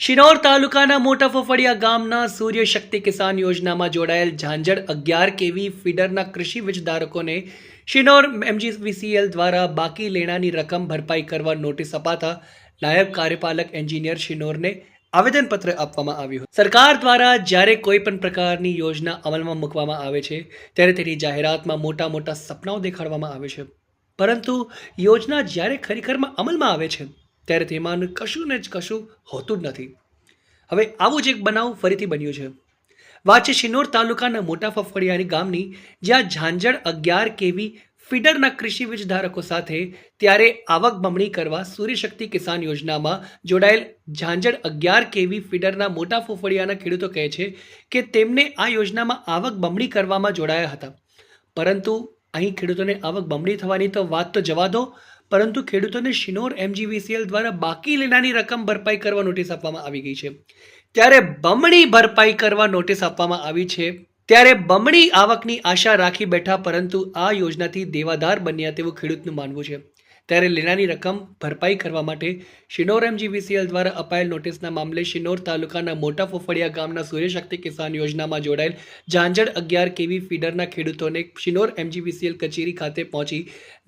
શિનોર તાલુકાના મોટા ફફડિયા ગામના સૂર્ય શક્તિ કિસાન યોજનામાં જોડાયેલ ઝાંઝડ અગિયાર કેવી ફીડરના કૃષિ વીજ ધારકોને શિનોર એમજીવીસીએલ દ્વારા બાકી લેણાની રકમ ભરપાઈ કરવા નોટિસ અપાતા નાયબ કાર્યપાલક એન્જિનિયર શિનોરને આવેદનપત્ર આપવામાં આવ્યું સરકાર દ્વારા જ્યારે કોઈ પણ પ્રકારની યોજના અમલમાં મૂકવામાં આવે છે, ત્યારે તેની જાહેરાતમાં મોટા મોટા સપનાઓ દેખાડવામાં આવે છે. પરંતુ યોજના જ્યારે ખરેખરમાં અમલમાં આવે છે ત્યારે તેમાં કશું ને જ કશું હોતું જ નથી. હવે આવું જ એક બનાવ ફરીથી બન્યું છે. વાંચે શિનોર તાલુકાના મોટા ફફડિયાની ગામની જ્યાં ઝાંઝડ અગિયાર કેવી ફીડરના કૃષિ વીજ ધારકો સાથે ત્યારે આવક બમણી કરવા સૂર્યશક્તિ કિસાન યોજનામાં જોડાયેલ ઝાંઝડ અગિયાર કેવી ફીડરના મોટા ફફડિયાના ખેડૂતો કહે છે કે તેમને આ યોજનામાં આવક બમણી કરવામાં જોડાયા હતા. પરંતુ અહીં ખેડૂતોને આવક બમણી થવાની તો વાત તો જવા દો પરંતુ ખેડૂતોને શિનોર એમજીવીસીએલ દ્વારા બાકી લેનાની રકમ ભરપાઈ કરવા નોટિસ આપવામાં આવી ગઈ છે. ત્યારે બમણી ભરપાઈ કરવા નોટિસ આપવામાં આવી છે. ત્યારે બમણી આવકની આશા રાખી બેઠા પરંતુ આ યોજનાથી દેવાદાર બન્યા તેવું ખેડૂતનું માનવું છે. ત્યારે લેનાની રકમ ભરપાઈ કરવા માટે શિનોર એમજીવીસીએલ દ્વારા અપાયેલ નોટિસના મામલે શિનોર તાલુકાના મોટા ફોફડિયા ગામના સૂર્યશક્તિ કિસાન યોજનામાં જોડાયેલ ઝાંઝડ અગિયાર કેવી ફીડરના ખેડૂતોને શિનોર એમજીવીસીએલ કચેરી ખાતે પહોંચી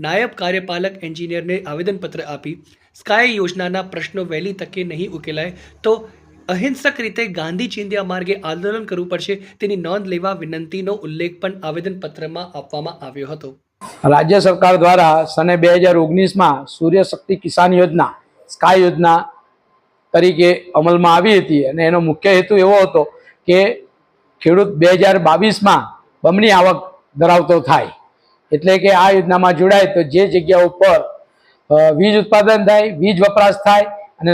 નાયબ કાર્યપાલક એન્જિનિયરને આવેદનપત્ર આપી, સ્કાય યોજનાના પ્રશ્નો વહેલી તકે નહીં ઉકેલાય તો અહિંસક રીતે ગાંધી ચિંધ્યા માર્ગે આંદોલન કરવું પડશે તેની નોંધ લેવા વિનંતીનો ઉલ્લેખ પણ આવેદનપત્રમાં આપવામાં આવ્યો હતો. રાજ્ય સરકાર દ્વારા સને બે હજાર ઓગણીસમાં સૂર્ય શક્તિ કિસાન યોજના, સ્કાય યોજના તરીકે અમલમાં આવી હતી અને એનો મુખ્ય હેતુ એવો હતો કે ખેડૂત બે હજાર બાવીસમાં બમણી આવક ધરાવતો થાય. એટલે કે આ યોજનામાં જોડાય તો જે જગ્યા ઉપર વીજ ઉત્પાદન થાય, વીજ વપરાશ થાય અને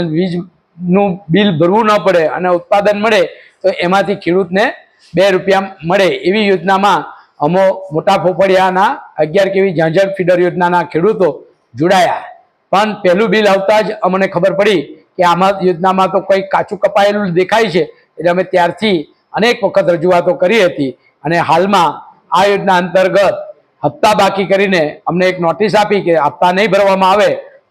વીજનું બિલ ભરવું ન પડે અને ઉત્પાદન મળે, તો એમાંથી ખેડૂતને બે રૂપિયા મળે. એવી યોજનામાં અમો મોટા ફોફડિયાના અગિયાર કેવી ઝાંઝર ફીડર યોજનાના ખેડૂતો જોડાયા. પણ પહેલું બિલ આવતા જ અમને ખબર પડી કે આમાં યોજનામાં તો કંઈક કાચું કપાયેલું દેખાય છે. એટલે અમે ત્યારથી અનેક વખત રજૂઆતો કરી હતી અને હાલમાં આ યોજના અંતર્ગત હપ્તા બાકી કરીને અમને એક નોટિસ આપી કે હપ્તા નહીં ભરવામાં આવે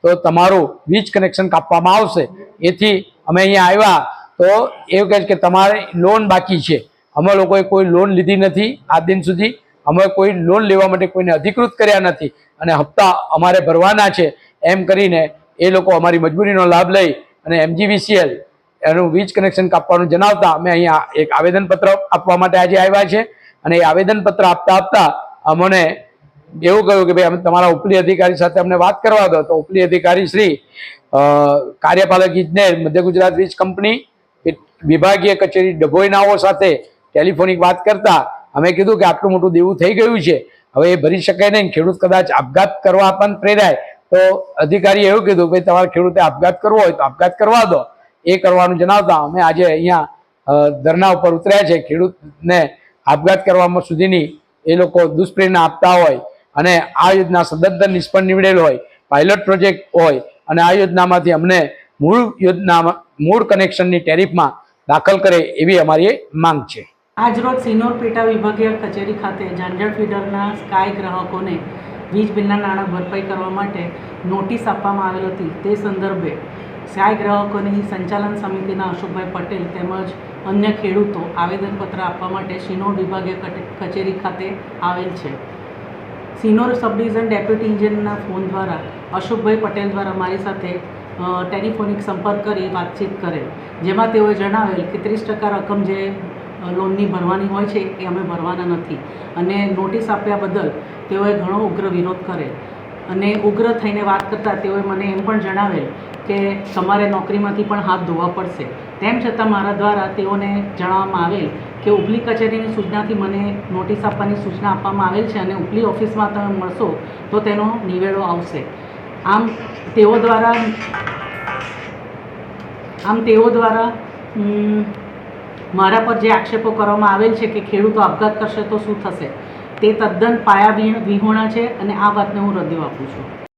તો તમારું વીજ કનેક્શન કાપવામાં આવશે. એથી અમે અહીંયા આવ્યા તો એવું કહે કે તમારે લોન બાકી છે. અમે લોકોએ કોઈ લોન લીધી નથી આ દિન સુધી. અમે કોઈ લોન લેવા માટે કોઈને અધિકૃત કર્યા નથી. અને હપ્તા અમારે ભરવાના છે. એમ કરીને એ લોકો અમારી મજબૂરીનો લાભ લઈ અને એમજીવીસીએલ એનું વીજ કનેક્શન કાપવાનું જણાવતા અમે અહીંયા એક આવેદનપત્ર આપવા માટે આજે આવ્યા છે. અને એ આવેદનપત્ર આપતા આપતા અમને એવું કહ્યું કે ભાઈ, અમે તમારા ઉપલી અધિકારી સાથે અમને વાત કરવા દો. તો ઉપલી અધિકારી શ્રી કાર્યપાલક ઇજનેર, મધ્ય ગુજરાત વીજ કંપની વિભાગીય કચેરી ડભોઈનાઓ સાથે ટેલિફોનિક વાત કરતા, અમે કીધું કે આટલું મોટું દેવું થઈ ગયું છે. હવે એ ભરી શકાય નહીં. ખેડૂત કદાચ આપઘાત કરવા પણ પ્રેરાય. તો અધિકારીએ એવું કીધું કે તમારે ખેડૂતે આપઘાત કરવો હોય તો આપઘાત કરવા દો. એ કરવાનું જણાવતા અમે આજે અહીંયા ધરના ઉપર ઉતર્યા છે. ખેડૂતને આપઘાત કરવામાં સુધીની એ લોકો દુષ્પ્રેરણા આપતા હોય. અને આ યોજના સદંતર નિષ્ફળ નીવડેલ હોય પાયલોટ પ્રોજેક્ટ હોય, અને આ યોજનામાંથી અમને મૂળ યોજનામાં, મૂળ કનેક્શનની ટેરિફમાં દાખલ કરે એવી અમારી માંગ છે. આજરોજ સિનોર પેટા વિભાગીય કચેરી ખાતે ઝાંઝર ફીડરના સ્કાય ગ્રાહકોને વીજ બિલના નાણાં ભરપાઈ કરવા માટે નોટિસ આપવામાં આવેલ હતી. તે સંદર્ભે સ્કાય ગ્રાહકોની સંચાલન સમિતિના અશોકભાઈ પટેલ તેમજ અન્ય ખેડૂતો આવેદનપત્ર આપવા માટે સિનોર વિભાગીય કચેરી ખાતે આવેલ છે. સિનોર સબ ડિવિઝન ડેપ્યુટી ઇન્જિનિયરના ફોન દ્વારા અશોકભાઈ પટેલ દ્વારા મારી સાથે ટેલિફોનિક સંપર્ક કરી વાતચીત કરેલ. જેમાં તેઓએ જણાવેલ કે ત્રીસ ટકા રકમ જે લોનની ભરવાની હોય છે એ અમે ભરવાના નથી. અને નોટિસ આપ્યા બદલ તેઓએ ઘણો ઉગ્ર વિરોધ કરેલ. અને ઉગ્ર થઈને વાત કરતાં તેઓએ મને એમ પણ જણાવેલ કે તમારે નોકરીમાંથી પણ હાથ ધોવા પડશે. તેમ છતાં મારા દ્વારા તેઓને જણાવવામાં આવેલ કે ઉપલી કચેરીની સૂચનાથી મને નોટિસ આપવાની સૂચના આપવામાં આવેલ છે અને ઉપલી ઓફિસમાં તમે મળશો તો તેનો નિવેડો આવશે. આમ તેઓ દ્વારા, આમ તેઓ દ્વારા મારા પર જે આક્ષેપો કરવામાં આવેલ છે કે ખેડૂતો આપઘાત કરશે તો શું થશે? તે તદ્દન પાયા વિહોણા છે અને આ વાતને હું રદ્યો આપું છું.